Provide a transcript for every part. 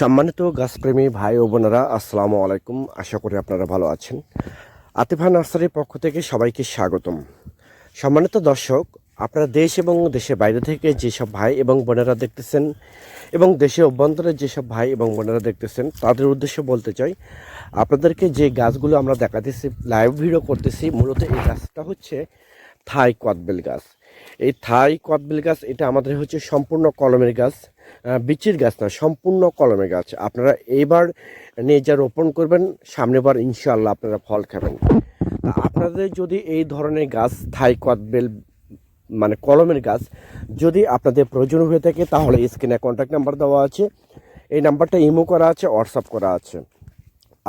সম্মানিত গাছপ্রেমী ভাই ও বোনেরা, আসসালামু আলাইকুম। আশা করি আপনারা ভালো আছেন। আতিফা নার্সারির পক্ষ থেকে সবাইকে স্বাগতম। সম্মানিত দর্শক, আপনারা দেশ এবং দেশের বাইরে থেকে যেসব ভাই এবং বোনেরা দেখতেছেন এবং দেশে অভ্যন্তরে যেসব ভাই এবং বোনেরা দেখতেছেন, তাদের উদ্দেশ্যে বলতে চাই, আপনাদেরকে যে গাছগুলো আমরা দেখাতেছি লাইভ ভিডিও করতেছি, মূলত এই গাছটা হচ্ছে থাই কদবেল গাছ। এই থাই কদবেল গাছ, এটা আমাদের হচ্ছে সম্পূর্ণ কলমের গাছ বিচির গাছ না, সম্পূর্ণ কলমের গাছ। আপনারা এইবার নিয়ে যা রোপণ করবেন, সামনেবার ইনশাল্লাহ আপনারা ফল খাবেন। আপনাদের যদি এই ধরনের গাছ, থাই কদবেল মানে কলমের গাছ, যদি আপনাদের প্রয়োজন হয়ে থাকে, তাহলে স্ক্রিনে কন্ট্যাক্ট নাম্বার দেওয়া আছে। এই নাম্বারটা ইমো করা আছে, হোয়াটসঅ্যাপ করা আছে।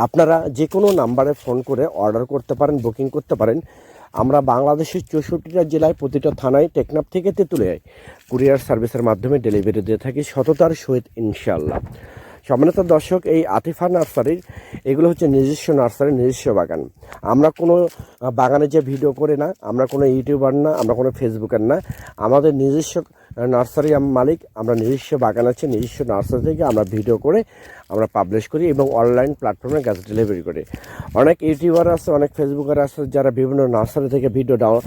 আপনারা যে কোনো নাম্বারে ফোন করে অর্ডার করতে পারেন, বুকিং করতে পারেন। আমরা বাংলাদেশের চৌষট্টিটা জেলায় প্রতিটা থানায় টেকনাফ থেকে তেঁতুলিয়ায় কুরিয়ার সার্ভিসের মাধ্যমে ডেলিভারি দিয়ে থাকি সততার সহিত ইনশাল্লাহ সম্মানিত দর্শক, এই আতিফা নার্সারির, এগুলো হচ্ছে নিজস্ব নার্সারি, নিজস্ব বাগান। আমরা কোনো বাগানে যে ভিডিও করে না, আমরা কোনো ইউটিউবার না, আমরা কোনো ফেসবুকার না। আমাদের নিজস্ব নার্সারি মালিক, আমরা নিজস্ব বাগান আছে, নিজস্ব নার্সারি থেকে আমরা ভিডিও করে আমরা পাবলিশ করি এবং অনলাইন প্ল্যাটফর্মে গাছ ডেলিভারি করি। অনেক ইউটিউবার আছে, অনেক ফেসবুকার আছে যারা বিভিন্ন নার্সারি থেকে ভিডিও ডাউন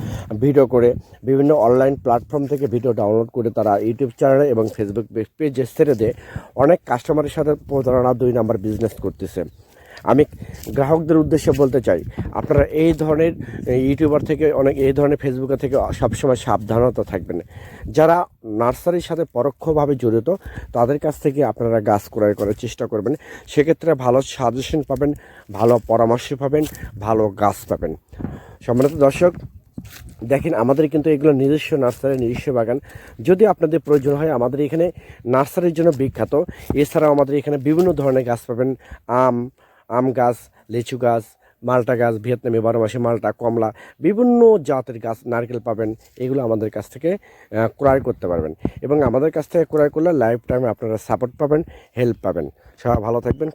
ভিডিও করে, বিভিন্ন অনলাইন প্ল্যাটফর্ম থেকে ভিডিও ডাউনলোড করে তারা ইউটিউব চ্যানেলে এবং ফেসবুক পেজে ছেড়ে দেয়। অনেক কাস্টমারের সাথে প্রতারণা দুই নাম্বার বিজনেস করতেছে। আমি গ্রাহকদের উদ্দেশ্যে বলতে চাই, আপনারা এই ধরনের ইউটিউবার থেকে অনেক, এই ধরনের ফেসবুকের থেকে সবসময় সাবধানতা থাকবেন। যারা নার্সারির সাথে পরোক্ষভাবে জড়িত, তাদের কাছ থেকে আপনারা গাছ ক্রয় করার চেষ্টা করবেন। সেক্ষেত্রে ভালো সাজেশন পাবেন, ভালো পরামর্শ পাবেন, ভালো গাছ পাবেন। সম্মানিত দর্শক, দেখেন আমাদের কিন্তু এগুলো নিজস্ব নার্সারি, নিজস্ব বাগান। যদি আপনাদের প্রয়োজন হয়, আমাদের এখানে নার্সারির জন্য বিখ্যাত। এছাড়াও আমাদের এখানে বিভিন্ন ধরনের গাছ পাবেন, আম আম গাছ, লিচু গাছ, মালটা গাছ, ভিয়েতনামি বারো মাসে মালটা, কমলা, বিভিন্ন জাতের গাছ নারকেল পাবেন। এগুলো আমাদের কাছ থেকে ক্রয় করতে পারবেন। এবং আমাদের কাছ থেকে ক্রয় করলে লাইফ টাইমে আপনারা সাপোর্ট পাবেন হেল্প পাবেন। সবাই ভালো থাকবেন।